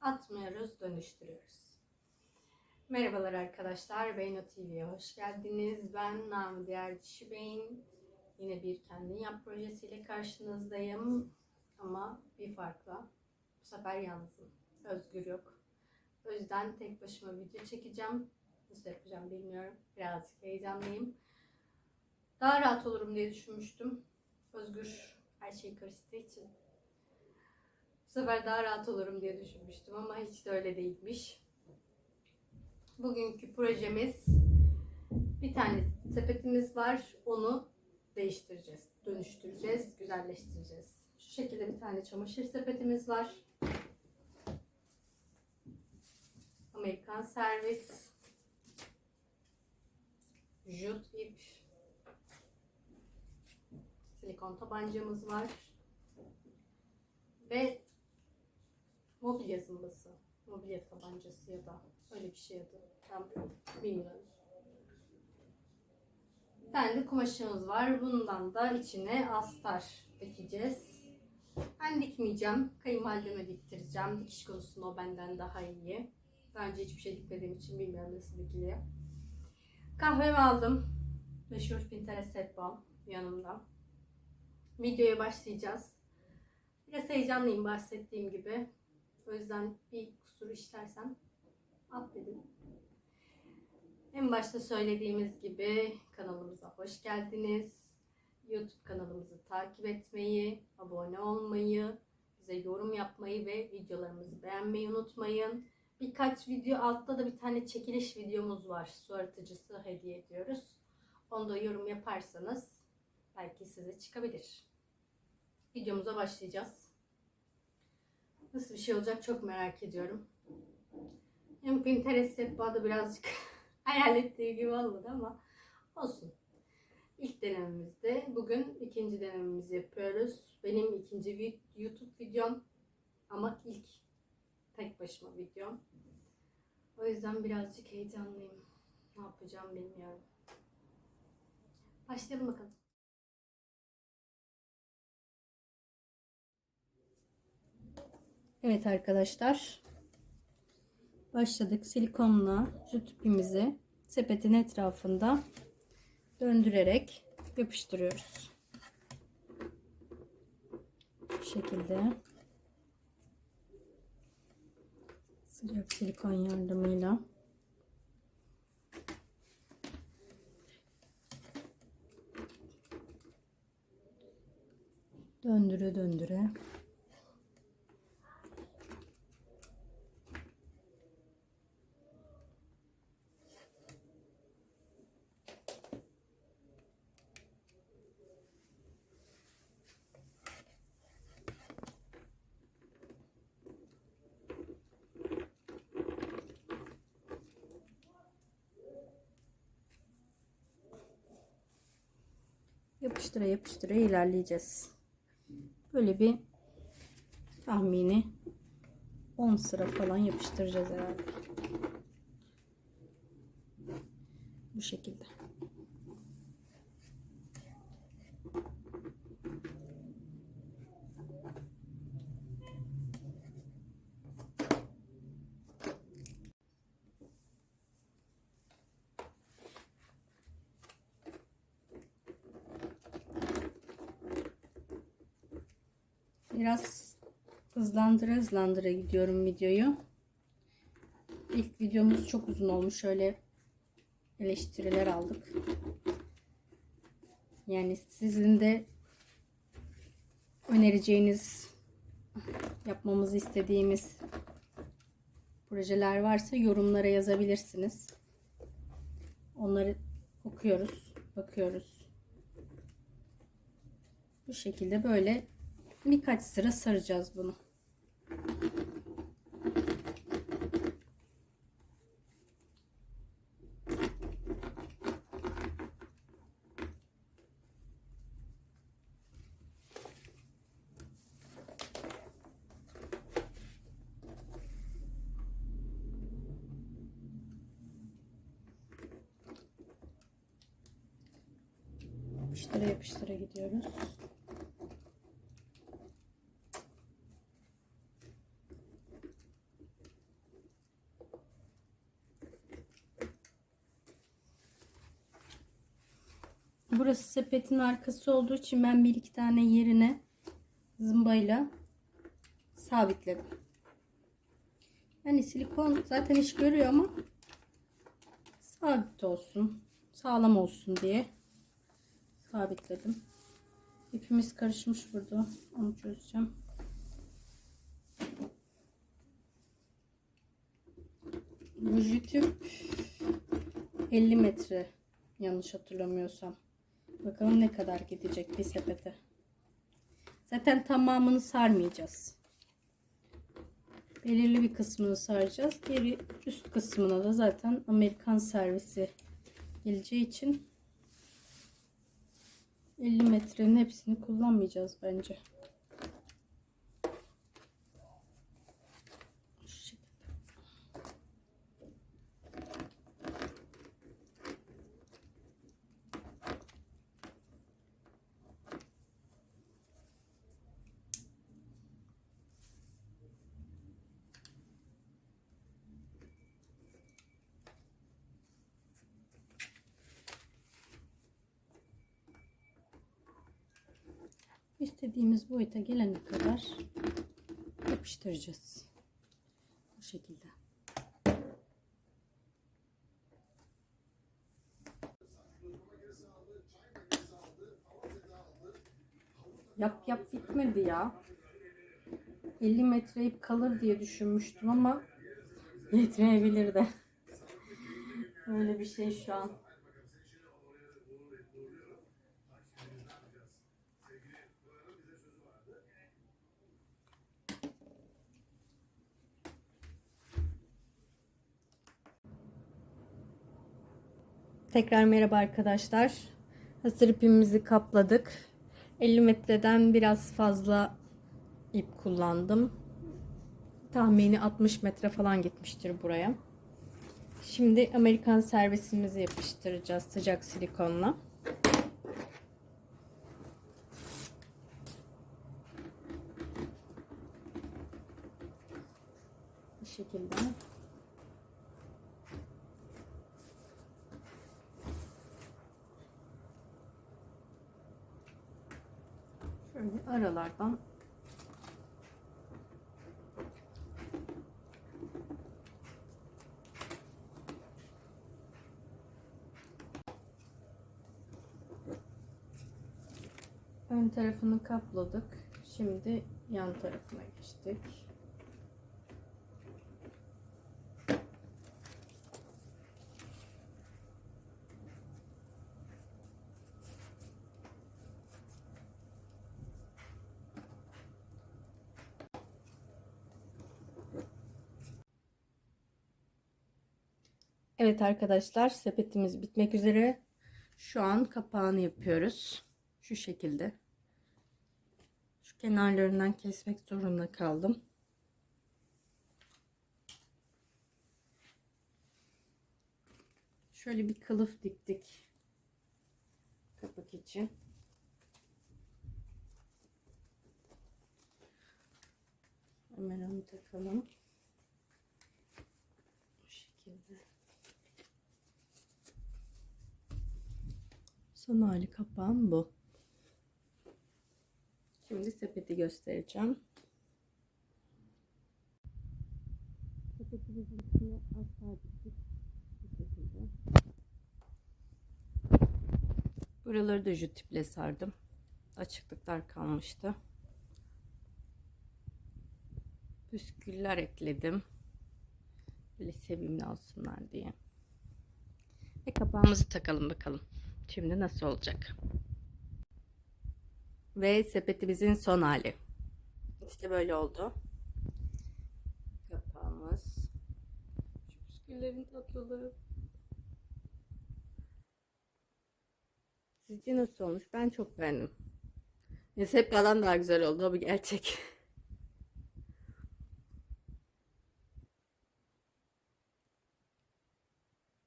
atmıyoruz, dönüştürüyoruz. Merhabalar arkadaşlar, Beyno TV'ye hoş geldiniz. Ben Nami Diğer Dişi Beyin. Yine bir kendin yap projesiyle karşınızdayım. Ama bir farkla. Bu sefer yalnızım. Özgür yok. O yüzden tek başıma video çekeceğim. Nasıl yapacağım bilmiyorum. Birazcık heyecanlıyım. Daha rahat olurum diye düşünmüştüm. Özgür her şey karıştığı için bu sefer daha rahat olurum diye düşünmüştüm ama hiç de öyle değilmiş. Bugünkü projemiz bir tane sepetimiz var. Onu değiştireceğiz, dönüştüreceğiz, güzelleştireceğiz. Şu şekilde bir tane çamaşır sepetimiz var. Amerikan servis. Jut ip. Silikon tabancamız var. Ve mobilya zımbası. Mobilya tabancası ya da öyle bir şey adı. Ben bilmiyorum. Bir de kumaşımız var. Bundan da içine astar dikeceğiz. Ben dikmeyeceğim. Kayınvalideme diktireceğim. Dikiş konusunda o benden daha iyi. Daha önce hiçbir şey dikmediğim için bilmiyorum nasıl dikiliyor. Kahvemi aldım. Meşhur Pinterest set balm yanımda. Videoya başlayacağız. Biraz heyecanlıyım bahsettiğim gibi. O yüzden bir kusur işlersem affedin. En başta söylediğimiz gibi kanalımıza hoş geldiniz. YouTube kanalımızı takip etmeyi, abone olmayı, bize yorum yapmayı ve videolarımızı beğenmeyi unutmayın. Birkaç video altta da bir tane çekiliş videomuz var. Su arıtıcısı hediye ediyoruz. Onu da yorum yaparsanız belki size çıkabilir. Videomuza başlayacağız. Nasıl bir şey olacak çok merak ediyorum. Hem Pinterest setbağda birazcık hayal ettiğim gibi olmadı ama olsun. İlk denememizde bugün ikinci denememizi yapıyoruz. Benim ikinci YouTube videom ama ilk tek başıma videom. O yüzden birazcık heyecanlıyım. Ne yapacağım bilmiyorum. Başlayalım bakalım. Evet arkadaşlar. Başladık. Silikonla jut ipimizi sepetin etrafında döndürerek yapıştırıyoruz. Bu şekilde sıcak silikon yardımıyla döndüre döndüre yapıştıra yapıştıra ilerleyeceğiz. Böyle bir tahmini 10 sıra falan yapıştıracağız herhalde. Bu şekilde. Biraz hızlandıra hızlandıra gidiyorum videoyu. İlk videomuz çok uzun olmuş. Şöyle eleştiriler aldık. Yani sizin de önereceğiniz, yapmamızı istediğimiz projeler varsa yorumlara yazabilirsiniz. Onları okuyoruz, bakıyoruz. Bu şekilde böyle birkaç sıra saracağız bunu. Yapıştıra yapıştıra gidiyoruz. Sepetin arkası olduğu için ben bir iki tane yerine zımbayla sabitledim. Yani silikon zaten iş görüyor ama sabit olsun, sağlam olsun diye sabitledim. İpimiz karışmış burada. Onu çözeceğim. Bu jütüm 50 metre yanlış hatırlamıyorsam. Bakalım ne kadar gidecek bir sepete. Zaten tamamını sarmayacağız. Belirli bir kısmını saracağız. Geri üst kısmına da zaten Amerikan servisi geleceği için 50 metrenin hepsini kullanmayacağız bence. İstediğimiz boyuta gelene kadar yapıştıracağız. Bu şekilde. Yap yap bitmedi ya. 50 metre ip kalır diye düşünmüştüm ama yetmeyebilir de. Öyle bir şey şu an. Tekrar merhaba arkadaşlar. Hazır ipimizi kapladık. 50 metreden biraz fazla ip kullandım. Tahmini 60 metre falan gitmiştir buraya. Şimdi Amerikan servisimizi yapıştıracağız sıcak silikonla. Bu şekilde. Şöyle aralardan ön tarafını kapladık. Şimdi yan tarafına geçtik. Evet arkadaşlar sepetimiz bitmek üzere. Şu an kapağını yapıyoruz. Şu şekilde. Şu kenarlarından kesmek zorunda kaldım. Şöyle bir kılıf diktik. Kapak için. Hemen onu takalım. Bu şekilde. Son hali kapağım bu. Şimdi sepeti göstereceğim. Sepetimizin içine asla diktik. Bu şekilde. Buraları da jüt tiple sardım. Açıklıklar kalmıştı. Püsküller ekledim. Böyle sevimli olsunlar diye. Ve kapağımızı takalım bakalım. Şimdi nasıl olacak? Ve sepetimizin son hali. İşte böyle oldu. Kapağımız. Şu püsküllerin tatlılığı. Sizce nasıl olmuş? Ben çok beğendim. Neyse hep kalan daha güzel oldu. O bir gerçek.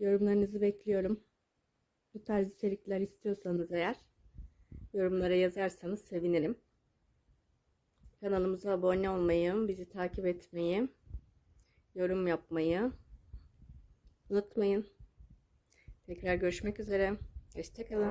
Yorumlarınızı bekliyorum. Bu tarz içerikler istiyorsanız eğer yorumlara yazarsanız sevinirim. Kanalımıza abone olmayı, bizi takip etmeyi, yorum yapmayı unutmayın. Tekrar görüşmek üzere. Hoşçakalın.